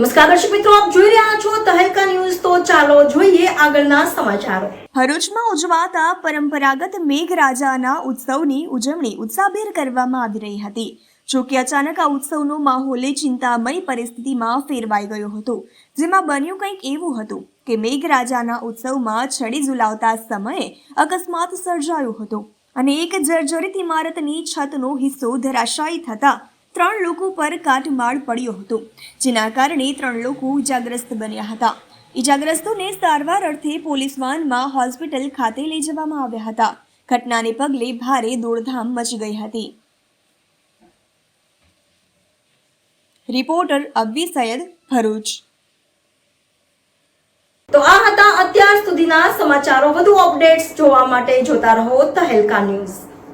નમસ્કાર દર્શક મિત્રો, આપ જોઈ રહ્યા છો તહેલકા ન્યૂઝ. તો ચાલો જોઈએ આગળના સમાચારો. ભરૂચમાં ઉજવાતા પરંપરાગત મેઘરાજાના ઉત્સવની ઉજવણી ઉત્સાહભેર કરવામાં આવી રહી હતી. જોકે અચાનક આ ઉત્સવનો માહોલ ચિંતામય પરિસ્થિતિમાં ફેરવાઈ ગયો હતો, જેમાં બન્યું કંઈક એવું હતું કે મેઘરાજાના ઉત્સવમાં છડી ઝુલાવતા સમયે અકસ્માત સર્જાયો હતો અને એક જર્જરિત ઇમારતની છતનો હિસ્સો ધરાશાયી થતા ત્રણ લોકો પર કાટમાળ પડ્યો હતો, જેના કારણે ત્રણ લોકો ઇજાગ્રસ્ત બન્યા હતા. ઇજાગ્રસ્તોને સારવાર અર્થે પોલીસ વાનમાં હોસ્પિટલ ખાતે લઈ જવામાં આવ્યા હતા. ઘટનાને પગલે ભારે દોડધામ મચી ગઈ હતી. રિપોર્ટર અબ્બી સૈયદ ભરૂચ. તો આ હતા અત્યાર સુધીના સમાચારો. વધુ અપડેટ્સ જોવા માટે જોતા રહો તહેલકા ન્યૂઝ.